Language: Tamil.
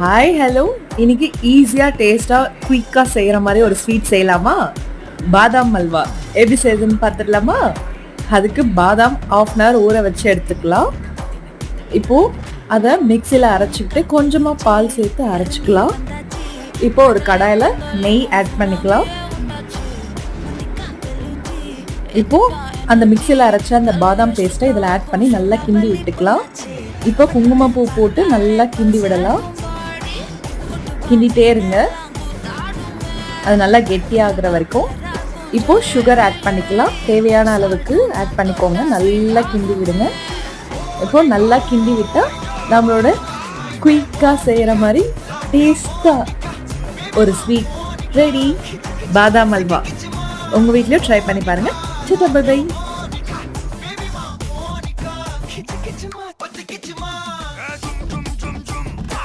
ஹாய் ஹலோ இன்னைக்கு ஈஸியாக டேஸ்ட்டாக குயிக்காக செய்கிற மாதிரி ஒரு ஸ்வீட் செய்யலாமா? பாதாம் அல்வா. எப்படி செய்யுதுன்னு பார்த்துடலாமா? அதுக்கு பாதாம் ஆஃப் அன் ஹவர் ஊற வச்சு எடுத்துக்கலாம். இப்போது அதை மிக்சியில் அரைச்சிக்கிட்டு கொஞ்சமாக பால் சேர்த்து அரைச்சிக்கலாம். இப்போ ஒரு கடாயில் நெய் ஆட் பண்ணிக்கலாம். இப்போ அந்த மிக்சியில் அரைச்ச அந்த பாதாம் பேஸ்ட்டை இதில் ஆட் பண்ணி நல்லா கிண்டி விட்டுக்கலாம். இப்போ குங்குமப்பூ போட்டு நல்லா கிண்டி விடலாம். கிண்டிகிட்டே இருங்க. அது நல்லா கெட்டியாகிற வரைக்கும். இப்போது சுகர் ஆட் பண்ணிக்கலாம். தேவையான அளவுக்கு ஆட் பண்ணிக்கோங்க. நல்லா கிண்டி விடுங்க. இப்போது நல்லா கிண்டி விட்டால் நம்மளோட குயிக்காக செய்கிற மாதிரி டேஸ்ட்டாக ஒரு ஸ்வீட் ரெடி பாதாம் அல்வா. உங்கள் வீட்லேயும் ட்ரை பண்ணி பாருங்கள் சிட்டா